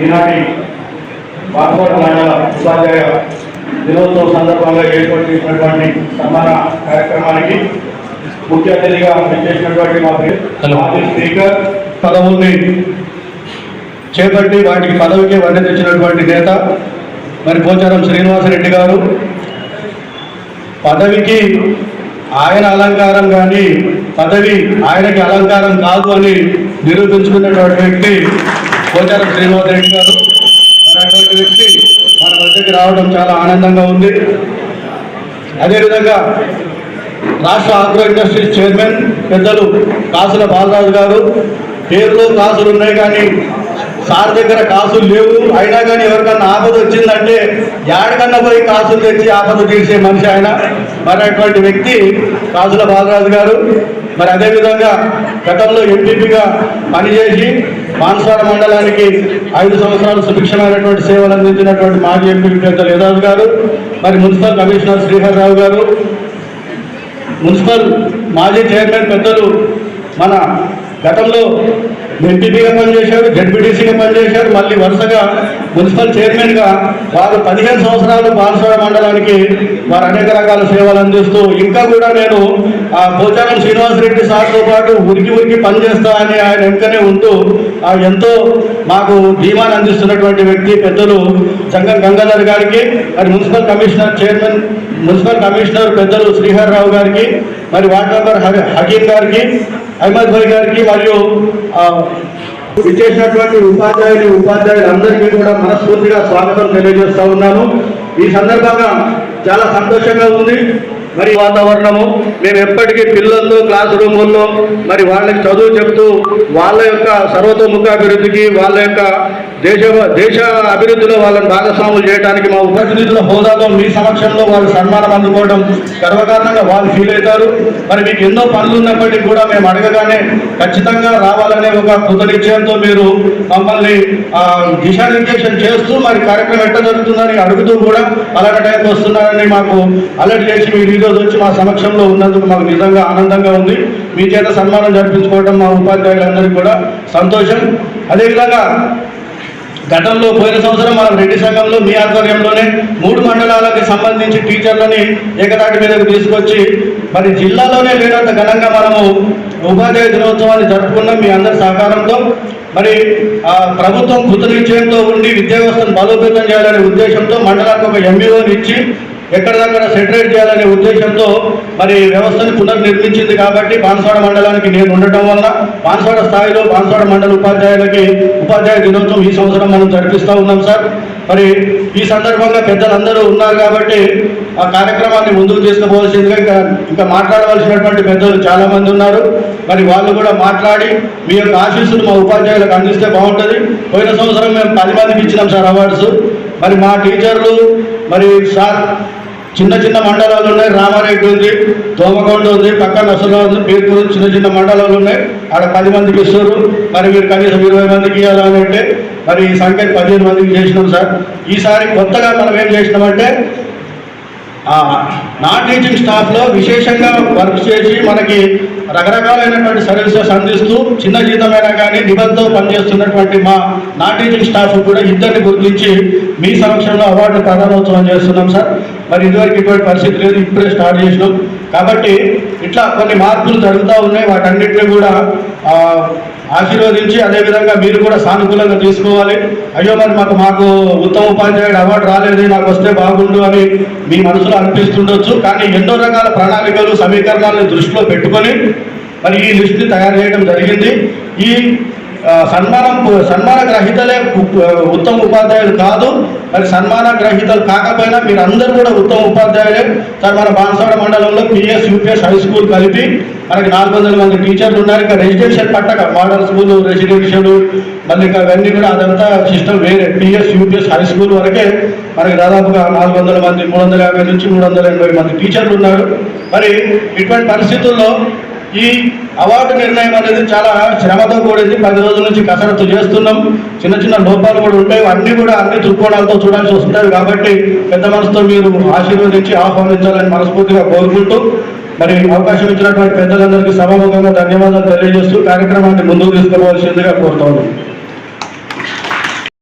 ఈనాటి పాస్పోర్ట్ మండల ఉపాధ్యాయ దినోత్సవం సందర్భంగా ఏర్పాటు చేసినటువంటి సన్మాన కార్యక్రమానికి ముఖ్య అతిథిగా చేసినటువంటి మా హలో. మాజీ స్పీకర్ పదవుల్ని చేపట్టి వాటికి పదవికి వన్నె తెచ్చినటువంటి నేత మరి పోచారం శ్రీనివాసరెడ్డి గారు పదవికి ఆయన అలంకారం కానీ పదవి ఆయనకి అలంకారం కాదు అని నిరూపించుకున్నటువంటి వ్యక్తి పోచారం శ్రీనివాసరెడ్డి గారు. మరి అటువంటి వ్యక్తి మన మధ్యకి రావడం చాలా ఆనందంగా ఉంది. అదేవిధంగా రాష్ట్ర ఆగ్రో ఇండస్ట్రీస్ చైర్మన్ పెద్దలు కాసుల బాలరాజు గారు. పేరులో కాసులు ఉన్నాయి కానీ సార్ దగ్గర కాసులు లేవు. అయినా కానీ ఎవరికన్నా ఆపద వచ్చిందంటే ఏడకన్నా పోయి కాసులు తెచ్చి ఆపద తీర్చే మనిషి ఆయన. మరి అటువంటి వ్యక్తి కాసుల బాలరాజు గారు. మరి అదేవిధంగా గతంలో ఎంపీపీగా పనిచేసి మాన్సార మండలానికి ఐదు సంవత్సరాలు సుభిక్షమైనటువంటి సేవలు అందించినటువంటి మాజీ ఎంపీ పెద్ద యదాజ్ గారు మరి మున్సిపల్ కమిషనర్ శ్రీహర్రావు గారు మున్సిపల్ మాజీ చైర్మన్ పెద్దలు మన గతంలో ఎంపీపీగా పనిచేశారు జడ్పీటీసీగా పనిచేశారు మళ్ళీ వరుసగా మున్సిపల్ చైర్మన్గా వారు పదిహేను సంవత్సరాలు బాన్సోడ మండలానికి వారు అనేక రకాల సేవలు అందిస్తూ ఇంకా కూడా నేను ఆ పోచారం శ్రీనివాసరెడ్డి సార్తో పాటు ఉరికి ఉరికి పనిచేస్తా అని ఆయన వెనుకనే ఉంటూ ఆ ఎంతో మాకు ధీమాను అందిస్తున్నటువంటి వ్యక్తి పెద్దలు జంగం గంగాధర్ గారికి మరి municipal commissioner chairman municipal commissioner పెద్దలు శ్రీహర్ రావు గారికి మరి వార్డ్ మెంబర్ హ- హకీం గారికి అహ్మద్ భాయ్ గారికి మరియు విచ్చేసినటువంటి ఉపాధ్యాయులు ఉపాధ్యాయులందరికీ కూడా మనస్ఫూర్తిగా స్వాగతం తెలియజేస్తా ఉన్నాను. ఈ సందర్భంగా చాలా సంతోషంగా ఉంది. మరి వాతావరణము మేము ఎప్పటికీ పిల్లల్లో క్లాస్ రూముల్లో మరి వాళ్ళకి చదువు చెప్తూ వాళ్ళ యొక్క సర్వతోముఖాభివృద్ధికి వాళ్ళ యొక్క దేశ దేశ అభివృద్ధిలో వాళ్ళని భాగస్వాములు చేయడానికి మా ఉపప్రతినిధుల హోదాలో మీ సమక్షంలో వాళ్ళు సన్మానం అందుకోవడం గర్వకారణంగా వాళ్ళు ఫీల్ అవుతారు. మరి మీకు ఎన్నో పనులు ఉన్నప్పటికీ కూడా మేము అడగగానే ఖచ్చితంగా రావాలనే ఒక కృతనిశ్చయంతో మీరు మమ్మల్ని దిశానిర్దేశం చేస్తూ మరి కార్యక్రమం ఎట్లా జరుగుతుందని అడుగుతూ కూడా అలాంటి టైంకి వస్తున్నారని మాకు అలర్ట్ చేసి మీరు ఈరోజు వచ్చి మా సమక్షంలో ఉన్నందుకు మాకు నిజంగా ఆనందంగా ఉంది. మీ చేత సన్మానం జరిపించుకోవడం మా ఉపాధ్యాయులందరికీ కూడా సంతోషం. అదేవిధంగా గతంలో పోయిన సంవత్సరం మనం రెడ్డి సంఘంలో మీ ఆధ్వర్యంలోనే మూడు మండలాలకు సంబంధించి టీచర్లని ఏకతాటి మీదకు తీసుకొచ్చి మరి జిల్లాలోనే లేనంత ఘనంగా మనము ఉపాధ్యాయ దినోత్సవాన్ని జరుపుకున్నాం మీ అందరి సహకారంతో మరి ప్రభుత్వం కృత నిశ్చయంతో ఉండి విద్యా వ్యవస్థను బలోపేతం చేయాలనే ఉద్దేశంతో మండలానికి ఒక ఎంఈఓని ఇచ్చి ఎక్కడిదక్కడ సెటరేట్ చేయాలనే ఉద్దేశంతో మరి వ్యవస్థను పునర్నిర్మించింది కాబట్టి బాన్సవాడ మండలానికి నేను ఉండటం వల్ల బాన్సవాడ స్థాయిలో బాన్సవాడ మండల ఉపాధ్యాయులకి ఉపాధ్యాయ దినోత్సవం ఈ సంవత్సరం మనం జరిపిస్తూ ఉన్నాం సార్. మరి ఈ సందర్భంగా పెద్దలందరూ ఉన్నారు కాబట్టి ఆ కార్యక్రమాన్ని ముందుకు తీసుకుపోవాల్సిందిగా ఇంకా ఇంకా మాట్లాడవలసినటువంటి పెద్దలు చాలామంది ఉన్నారు. మరి వాళ్ళు కూడా మాట్లాడి మీ యొక్క ఆశీస్సులు మా ఉపాధ్యాయులకు అందిస్తే బాగుంటుంది. పోయిన సంవత్సరం మేము పది మందికి ఇచ్చినాం సార్ అవార్డ్స్. మరి మా టీచర్లు మరి సార్ చిన్న చిన్న మండలాలు ఉన్నాయి. రామారెడ్డి ఉంది తోమకొండ ఉంది పక్కన నసులో పేరు చిన్న చిన్న మండలాలు ఉన్నాయి. ఆడ పది మందికి ఇస్తారు. మరి మీరు కనీసం ఇరవై మందికి ఇవ్వాలని అంటే మరి ఈ సంఖ్య పదిహేను మందికి చేసినాం సార్. ఈసారి కొత్తగా మనం ఏం చేసినామంటే నాన్ టీచింగ్ స్టాఫ్లో విశేషంగా వర్క్ చేసి మనకి రకరకాలైనటువంటి సర్వీసెస్ అందిస్తూ చిన్న జీతమైనా కానీ నిబంధనతో పనిచేస్తున్నటువంటి మా నాన్ టీచింగ్ స్టాఫ్ కూడా ఇద్దరిని గుర్తించి మీ సమక్షంలో అవార్డు ప్రధానోత్సవం చేస్తున్నాం సార్. మరి ఇదివరకు ఇటువంటి పరిస్థితి లేదు ఇప్పుడే స్టార్ట్ చేసినాం. కాబట్టి ఇట్లా కొన్ని మార్పులు జరుగుతూ ఉన్నాయి. వాటన్నిటిని కూడా ఆశీర్వదించి అదేవిధంగా మీరు కూడా సానుకూలంగా తీసుకోవాలి. అయ్యో మరి మాకు మాకు ఉత్తమ ఉపాధ్యాయుడు అవార్డు రాలేదు నాకు వస్తే బాగుండు అని మీ మనసులో అనిపిస్తుండొచ్చు. కానీ ఎన్నో రకాల ప్రణాళికలు సమీకరణాలను దృష్టిలో పెట్టుకొని మరి ఈ లిస్ట్ని తయారు చేయడం జరిగింది. ఈ సన్మానం సన్మాన గ్రహీతలే ఉత్తమ ఉపాధ్యాయులు కాదు. మరి సన్మాన గ్రహీతలు కాకపోయినా మీరు అందరూ కూడా ఉత్తమ ఉపాధ్యాయులే. సార్ మన బాన్సవాడ మండలంలో పిఎస్ యూపీఎస్ హై స్కూల్ కలిపి మనకి నాలుగు వందల మంది టీచర్లు ఉన్నారు. ఇంకా రెసిడెన్షియల్ పట్టక మోడల్ స్కూల్ రెసిడెన్షియల్ మళ్ళీ ఇంకా అవన్నీ కూడా అదంతా సిస్టమ్ వేరే. పిఎస్ యూపీఎస్ హై స్కూల్ వరకే మనకి దాదాపుగా నాలుగు వందల మంది మూడు వందల యాభై నుంచి మూడు వందల ఎనభై మంది టీచర్లు ఉన్నారు. మరి ఇటువంటి పరిస్థితుల్లో ఈ అవార్డు నిర్ణయం అనేది చాలా శ్రమతో కూడింది. పది రోజుల నుంచి కసరత్తు చేస్తున్నాం. చిన్న చిన్న లోపాలు కూడా ఉంటాయి. అన్నీ కూడా అన్ని దృక్కోణాలతో చూడాల్సి వస్తుంది కాబట్టి పెద్ద మనసుతో మీరు ఆశీర్వదించి ఆహ్వానించాలని మనస్ఫూర్తిగా కోరుకుంటూ మరి అవకాశం ఇచ్చినటువంటి పెద్దలందరికీ సభాముఖంగా ధన్యవాదాలు తెలియజేస్తూ కార్యక్రమాన్ని ముందుకు తీసుకోవాల్సిందిగా కోరుతాను